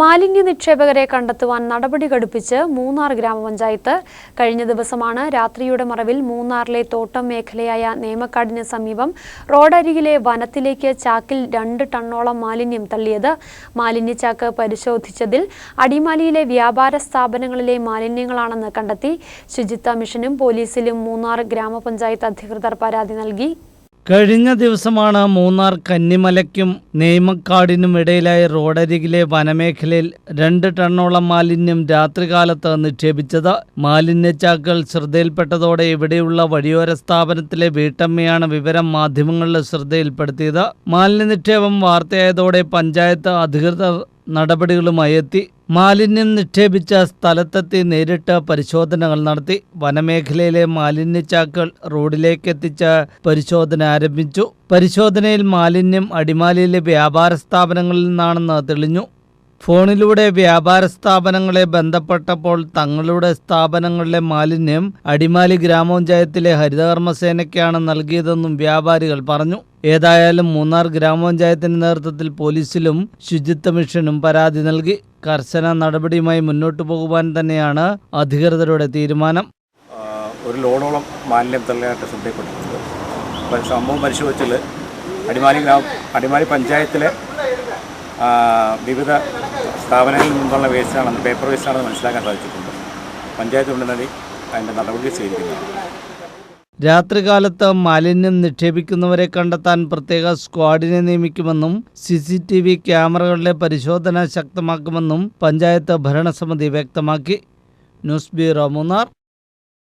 മാലിന്യ നിക്ഷേപകരെ കണ്ടെത്തുവാൻ നടപടി ഘടിപ്പിച്ച് മൂന്നാർ ഗ്രാമപഞ്ചായത്ത് കഴിഞ്ഞ ദിവസമാണ് രാത്രിയുടെ മറവിൽ മൂന്നാറിലെ തോട്ടം മേഖലയായ നേമക്കാടിന് സമീപം റോഡരികിലെ വനത്തിലേക്ക് ചാക്കിൽ രണ്ട് ടണ്ണോളം മാലിന്യം തള്ളിയത്. മാലിന്യച്ചാക്ക് പരിശോധിച്ചതിൽ അടിമാലിയിലെ വ്യാപാര സ്ഥാപനങ്ങളിലെ മാലിന്യങ്ങളാണെന്ന് കണ്ടെത്തി. ശുചിത്വ മിഷനും പോലീസിലും മൂന്നാർ ഗ്രാമപഞ്ചായത്ത് അധികൃതർ പരാതി നൽകി. കഴിഞ്ഞ ദിവസമാണ് മൂന്നാർ കന്നിമലയ്ക്കും നെയ്മക്കാടിനും ഇടയിലായ റോഡരികിലെ വനമേഖലയിൽ രണ്ട് ടണ്ണോളം മാലിന്യം രാത്രികാലത്ത് നിക്ഷേപിച്ചത്. മാലിന്യച്ചാക്കുകൾ ശ്രദ്ധയിൽപ്പെട്ടതോടെ ഇവിടെയുള്ള വഴിയോര സ്ഥാപനത്തിലെ വീട്ടമ്മയാണ് വിവരം മാധ്യമങ്ങളുടെ ശ്രദ്ധയിൽപ്പെടുത്തിയത്. മാലിന്യ നിക്ഷേപം വാർത്തയായതോടെ പഞ്ചായത്ത് അധികൃതർ നടപടികളുമായി എത്തി. മാലിന്യം നിക്ഷേപിച്ച സ്ഥലത്തെത്തി നേരിട്ട് പരിശോധനകൾ നടത്തി. വനമേഖലയിലെ മാലിന്യച്ചാക്കുകൾ റോഡിലേക്ക് എത്തിച്ച പരിശോധന ആരംഭിച്ചു. പരിശോധനയിൽ മാലിന്യം അടിമാലിയിലെ വ്യാപാര സ്ഥാപനങ്ങളിൽ നിന്നാണെന്ന് തെളിഞ്ഞു. ഫോണിലൂടെ വ്യാപാര സ്ഥാപനങ്ങളെ ബന്ധപ്പെട്ടപ്പോൾ തങ്ങളുടെ സ്ഥാപനങ്ങളിലെ മാലിന്യം അടിമാലി ഗ്രാമപഞ്ചായത്തിലെ ഹരിതകർമ്മസേനയ്ക്കാണ് നൽകിയതെന്നും വ്യാപാരികൾ പറഞ്ഞു. ഏതായാലും മൂന്നാർ ഗ്രാമപഞ്ചായത്തിന്റെ നേതൃത്വത്തിൽ പോലീസിലും ശുചിത്വ മിഷനും പരാതി നൽകി. കർശന നടപടിയുമായി മുന്നോട്ടു പോകുവാൻ തന്നെയാണ് അധികൃതരുടെ തീരുമാനം. ഒരു ലോണോളം മാലിന്യം തള്ളിയായിട്ട് ശ്രദ്ധയിൽപ്പെട്ടിട്ടുണ്ട് സംഭവം പരിശോധിച്ചാൽ അടിമാലി ഗ്രാമ അടിമാലി പഞ്ചായത്തിലെ വിവിധ സ്ഥാപനങ്ങളിൽ നിന്നുള്ള വേസ്റ്റാണെന്ന് പേപ്പർ വേസ്റ്റാണെന്ന് മനസ്സിലാക്കാൻ സാധിച്ചിട്ടുണ്ട്. പഞ്ചായത്ത് ഉടനടി അതിന്റെ നടപടി സ്വീകരിക്കുന്നതാണ് രാത്രികാലത്ത് മാലിന്യം നിക്ഷേപിക്കുന്നവരെ കണ്ടെത്താൻ പ്രത്യേക സ്ക്വാഡിനെ നിയമിക്കുമെന്നും സി സി ടി വി ക്യാമറകളിലെ പരിശോധന ശക്തമാക്കുമെന്നും പഞ്ചായത്ത് ഭരണസമിതി വ്യക്തമാക്കി. News bureau Munnar.